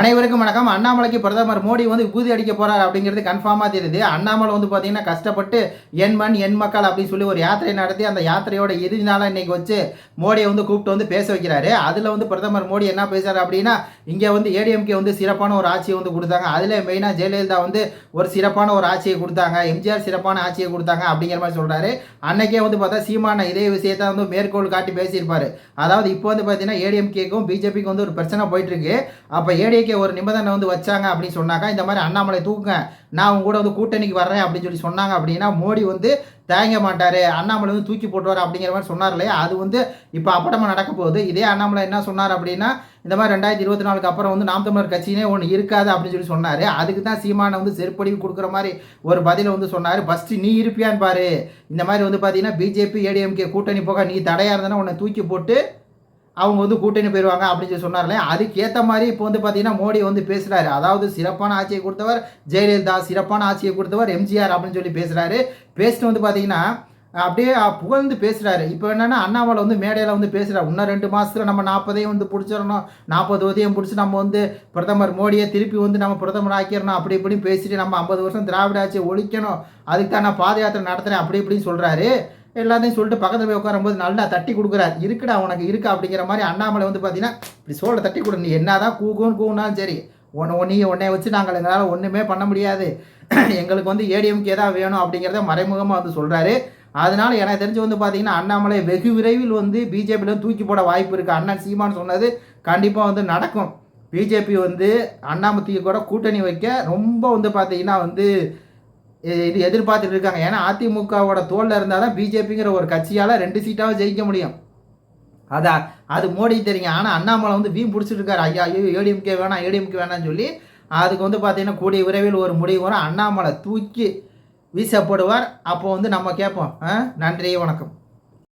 அனைவருக்கும் வணக்கம். அண்ணாமலைக்கு பிரதமர் மோடி வந்து விபூதி அடிக்க போறார் அப்படிங்கிறது கன்ஃபார்மாக தெரியுது. அண்ணாமலை வந்து பார்த்தீங்கன்னா கஷ்டப்பட்டு என் மண் என் மக்கள் அப்படின்னு சொல்லி ஒரு யாத்திரை நடத்தி அந்த யாத்திரையோட இறுதி நாளாக இன்னைக்கு வச்சு மோடியை வந்து கூப்பிட்டு வந்து பேச வைக்கிறாரு. அதில் வந்து பிரதமர் மோடி என்ன பேசுறாரு அப்படின்னா இங்கே வந்து ஏடிஎம்கே வந்து சிறப்பான ஒரு ஆட்சியை வந்து கொடுத்தாங்க. அதில் மெயினாக ஜெயலலிதா வந்து ஒரு சிறப்பான ஒரு ஆட்சியை கொடுத்தாங்க. எம்ஜிஆர் சிறப்பான ஆட்சியை கொடுத்தாங்க அப்படிங்கிற மாதிரி சொல்கிறாரு அன்னைக்கே வந்து பார்த்தா சீமான இதே விஷயத்தை வந்து மேற்கோள் காட்டி பேசியிருப்பார். அதாவது இப்போ வந்து பார்த்தீங்கன்னா ஏடிஎம்கேக்கும் பிஜேபிக்கும் வந்து ஒரு பிரச்சனை போயிட்டு இருக்கு. அப்போ ஏடிஎம்கே ஒரு நிபந்தனை வந்து வச்சாங்க அப்படின்னு சொன்னாக்கா இந்த மாதிரி அண்ணாமலை தூக்குங்க நான் உங்க கூட வந்து கூட்டணிக்கு வர்றேன் அப்படின்னு சொல்லி சொன்னாங்க அப்படின்னா மோடி வந்து தயங்க மாட்டார் அண்ணாமலை வந்து தூக்கி போட்டுவார் அப்படிங்கிற மாதிரி சொன்னார் இல்லையா? அது வந்து இப்போ அப்படமா நடக்க போகுது. இதே அண்ணாமலை என்ன சொன்னார் அப்படின்னா இந்த மாதிரி ரெண்டாயிரத்தி இருபத்தி நாலுக்கு அப்புறம் வந்து நாம் தமிழர் கட்சினே ஒன்று இருக்காது அப்படின்னு சொல்லி சொன்னார். அதுக்கு தான் சீமானை வந்து செருப்படிவு கொடுக்குற மாதிரி ஒரு பதிலை வந்து சொன்னார். ஃபஸ்ட்டு நீ இருப்பியான்னு பாரு. இந்த மாதிரி வந்து பார்த்தீங்கன்னா பிஜேபி ஏடிஎம்கே கூட்டணி போக நீ தடையாக இருந்தனா உன்னை தூக்கி போட்டு அவங்க வந்து கூட்டணி போயிடுவாங்க அப்படின்னு சொல்லி சொன்னார்ல. அதுக்கேற்ற மாதிரி இப்போ வந்து பார்த்தீங்கன்னா மோடி வந்து பேசுகிறாரு அதாவது சிறப்பான ஆட்சியை கொடுத்தவர் ஜெயலலிதா சிறப்பான ஆட்சியை கொடுத்தவர் எம்ஜிஆர் அப்படின்னு சொல்லி பேசுகிறாரு பேசிட்டு வந்து பார்த்தீங்கன்னா அப்படியே புகழ்ந்து பேசுகிறாரு இப்போ என்னென்னா அண்ணாமலை வந்து மேடையில் வந்து பேசுகிறார் இன்னும் ரெண்டு மாதத்தில் நம்ம நாற்பதையும் வந்து பிடிச்சிடணும். நாற்பது உதயம் பிடிச்சி நம்ம வந்து பிரதமர் மோடியை திருப்பி வந்து நம்ம பிரதமர் ஆக்கிடணும். அப்படி இப்படின்னு பேசிட்டு நம்ம ஐம்பது வருஷம் திராவிட ஆட்சியை ஒழிக்கணும். அதுக்கு தான் நான் பாத யாத்திரை நடத்துகிறேன் அப்படி இப்படின்னு சொல்கிறாரு எல்லாத்தையும் சொல்லிட்டு பக்கத்தில் போய் உட்காரும்போது நல்லா தட்டி கொடுக்குறாரு. இருக்குடா உனக்கு இருக்கு அப்படிங்கிற மாதிரி அண்ணாமலை வந்து பார்த்தீங்கன்னா இப்படி சோளை தட்டி கொடு நீ என்னதான் கூகுன்னு கூகுனாலும் சரி உன்னை நீ உன்னை வச்சு நாங்கள் எங்களால் ஒன்றுமே பண்ண முடியாது. எங்களுக்கு வந்து ஏடிஎம்கே தான் வேணும் அப்படிங்கிறத மறைமுகமாக வந்து சொல்கிறாரு அதனால் எனக்கு தெரிஞ்சு வந்து பார்த்தீங்கன்னா அண்ணாமலை வெகு விரைவில் வந்து பிஜேபியில் தூக்கி போட வாய்ப்பு இருக்குது அண்ணன் சீமான்னு சொன்னது கண்டிப்பாக வந்து நடக்கும். பிஜேபி வந்து அண்ணாமத்திக்கு கூட கூட்டணி வைக்க ரொம்ப வந்து பார்த்தீங்கன்னா வந்து இது எதிர்பார்த்துட்டு இருக்காங்க. ஏன்னா அதிமுகவோட தோல்ல இருந்தால் தான் பிஜேபிங்கிற ஒரு கட்சியால் ரெண்டு சீட்டாவது ஜெயிக்க முடியும். அதான் அது மோடி தெரியும். ஆனால் அண்ணாமலை வந்து வீம் பிடிச்சிட்டு இருக்காரு. ஐயா ஐயோ ஏடிஎம்கே வேணாம் ஏடிஎம்கே வேணாம்னு சொல்லி அதுக்கு வந்து பார்த்தீங்கன்னா கூடிய விரைவில் ஒரு முடிவு வரும். அண்ணாமலை தூக்கி வீசப்படுவார். அப்போ வந்து நம்ம கேட்போம். நன்றி வணக்கம்.